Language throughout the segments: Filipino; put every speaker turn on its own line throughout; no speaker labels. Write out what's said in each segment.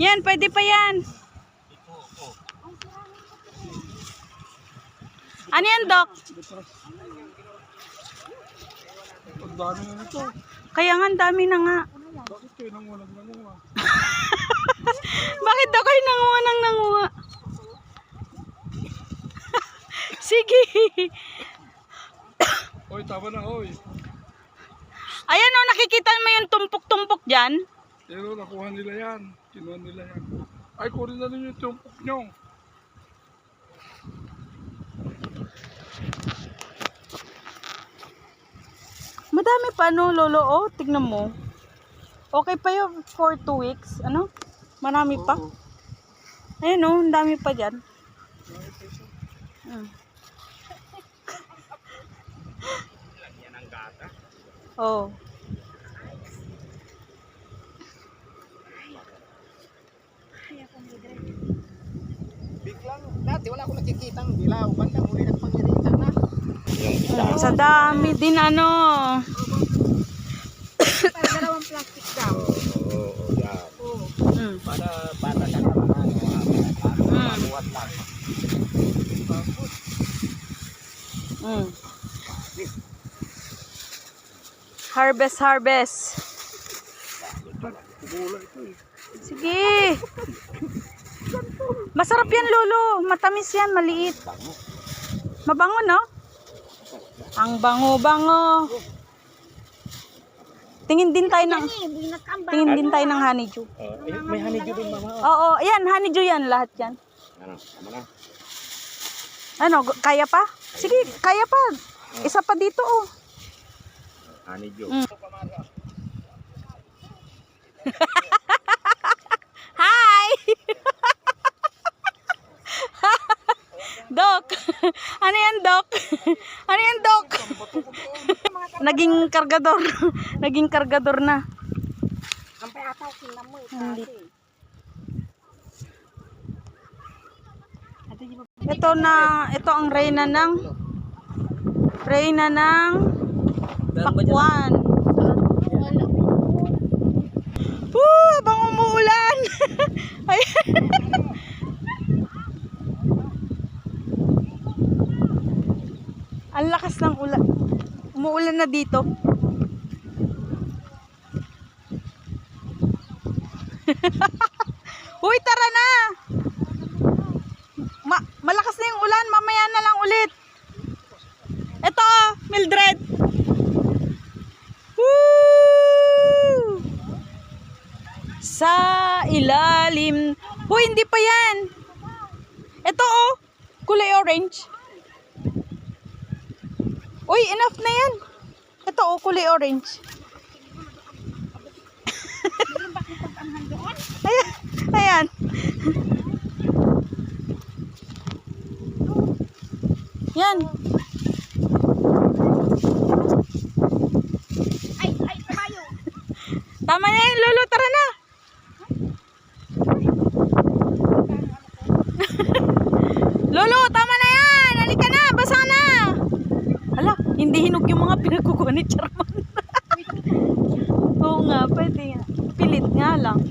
Yan, pwede pa yan. Ano yan, Doc?
Ang dami na nito.
Kaya nga, dami na nga.
Bakit kayo nang walang nangunga?
Bakit daw kayo nanguha ng nanguha? Sige.
Oy, tama na, oy.
Ayan o, nakikita mo yung tumpok-tumpok dyan?
Pero nakuha nila yan. Kinuha nila yan. Ay, kunin na ninyo yung tumpok nyo.
Madami pa no, lolo. Oh, tignan mo. Okay pa yun for two weeks. Ano? Marami pa.
Oo.
Ayun oh, ang dami pa dyan. Mm. Oh.
Biglang, dati wala akong nakikita ang dilaw. Bandang uli nagpangiritan na.
Sa dami din ano.
Para dalawang plastic daw. Oo, oo, yan.
Mm.
Para bata ka naman. Ano,
Mm.
manuwat lang.
Mm. Harvest, harvest.
Eh.
Sige. Masarap yan, Lolo. Matamis yan, maliit. Mabango, no? Ang bango-bango. Tingin din tayo ng Tingin din tayo ng honeydew.
eh, may honeydew din mama.
Oo, yan, honeydew yan, lahat yan.
Ano.
Ano, kaya pa? Sige, kaya pa. Isa pa dito, oh.
Honeydew.
Mm. Hi! Doc! Ano yan, Doc? Ano yan, Doc? Naging kargador. Naging kargador na. Hindi. Ito na, ito ang reyna ng reyna ng pakwan. Woo! Bang umuulan! Ay. Ang lakas ng ulan. Umuulan na dito. Uy, tara na! Ma malakas na yung ulan. Mamaya na lang ulit. Ito, Mildred. Sa ilalim. Uy, hindi pa yan. Ito oh, kulay orange. Uy, enough na yan. Ito oh, kulay orange. ayan, ayan. Yan.
Ay, ay.
Tama na Lolo. Tara na. Lolo, tama na yan. Halika na. Basa na. Hala, hindi hinog yung mga pinagkukuha ni Charman. Oo nga, pwede nga. Pilit nga lang.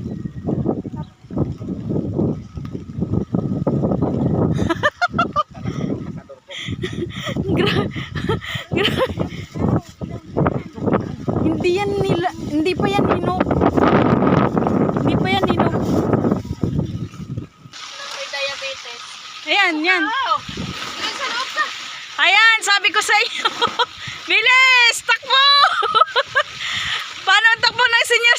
hindi yan nila, hindi pa yan hinog. Hindi pa yan hinog.
May diabetes.
Ayan, yan.
Ka?
Ayan, sabi ko sa inyo. Bilis! Takbo! Paano takbo ng senior